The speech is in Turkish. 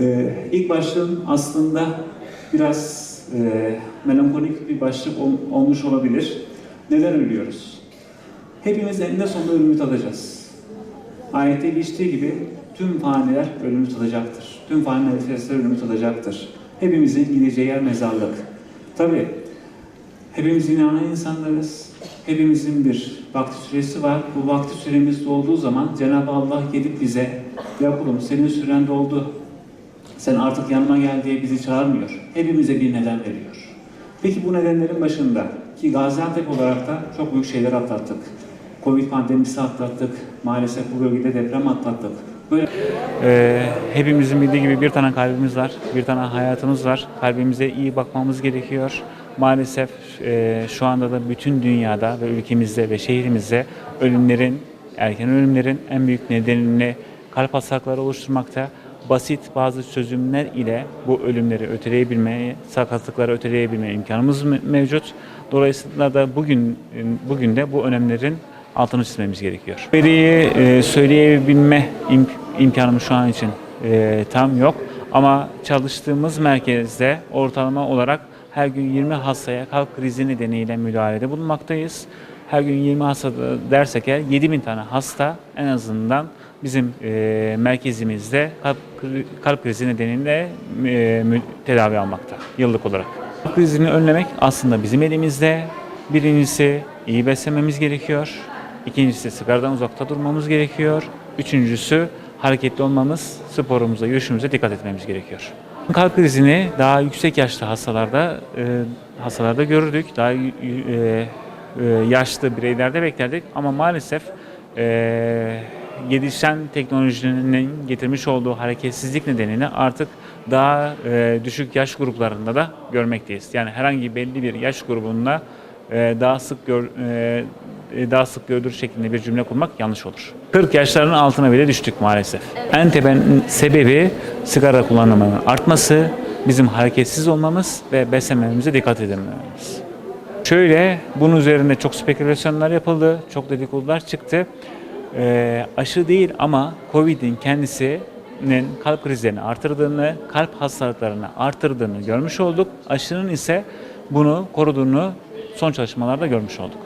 Ee, ilk başlığım aslında biraz e, melankolik bir başlık ol- olmuş olabilir. Neden ölüyoruz? Hepimiz eninde sonunda ölümü tadacağız. Ayette geçtiği gibi tüm faniler ölümü tadacaktır. Tüm fani nefesler ölümü tadacaktır. Hepimizin gideceği yer mezarlık. Tabi hepimiz inanan insanlarız. Hepimizin bir vakti süresi var. Bu vakti süremiz dolduğu zaman Cenab-ı Allah gelip bize ya kulum senin süren doldu. Sen artık yanıma gel diye bizi çağırmıyor. Hepimize bir neden veriyor. Peki bu nedenlerin başında ki Gaziantep olarak da çok büyük şeyler atlattık. Covid pandemisi atlattık. Maalesef bu bölgede deprem atlattık. Böyle Ee, hepimizin bildiği gibi bir tane kalbimiz var, bir tane hayatımız var. Kalbimize iyi bakmamız gerekiyor. Maalesef e, şu anda da bütün dünyada ve ülkemizde ve şehrimizde ölümlerin, erken ölümlerin en büyük nedenini kalp hastalıkları oluşturmakta. Basit bazı çözümler ile bu ölümleri öteleyebilmeye, sakatlıkları öteleyebilmeye imkanımız me- mevcut. Dolayısıyla da bugün bugün de bu önemlerin altını çizmemiz gerekiyor. Veriyi e, söyleyebilme im, imkanım şu an için e, tam yok ama çalıştığımız merkezde ortalama olarak her gün 20 hastaya kalp krizi nedeniyle müdahalede bulunmaktayız. Her gün 20 hasta dersek eğer 7000 tane hasta en azından bizim e, merkezimizde kalp, kalp krizi nedeniyle e, tedavi almakta yıllık olarak. Kalp krizini önlemek aslında bizim elimizde. Birincisi iyi beslenmemiz gerekiyor. İkincisi sigaradan uzakta durmamız gerekiyor. Üçüncüsü hareketli olmamız, sporumuza, yürüyüşümüze dikkat etmemiz gerekiyor. Kalp krizini daha yüksek yaşlı hastalarda e, hastalarda görürdük. Daha e, e, yaşlı bireylerde beklerdik ama maalesef e, gelişen teknolojinin getirmiş olduğu hareketsizlik nedeniyle artık daha e, düşük yaş gruplarında da görmekteyiz. Yani herhangi belli bir yaş grubunda e, daha sık gör, e, e, daha sık görülür şeklinde bir cümle kurmak yanlış olur. 40 yaşların altına bile düştük maalesef. En tepenin sebebi sigara kullanımının artması, bizim hareketsiz olmamız ve beslenmemize dikkat edemememiz. Şöyle, bunun üzerinde çok spekülasyonlar yapıldı, çok dedikodular çıktı. E, aşı değil ama COVID'in kendisinin kalp krizlerini artırdığını, kalp hastalıklarını artırdığını görmüş olduk. Aşının ise bunu koruduğunu son çalışmalarda görmüş olduk.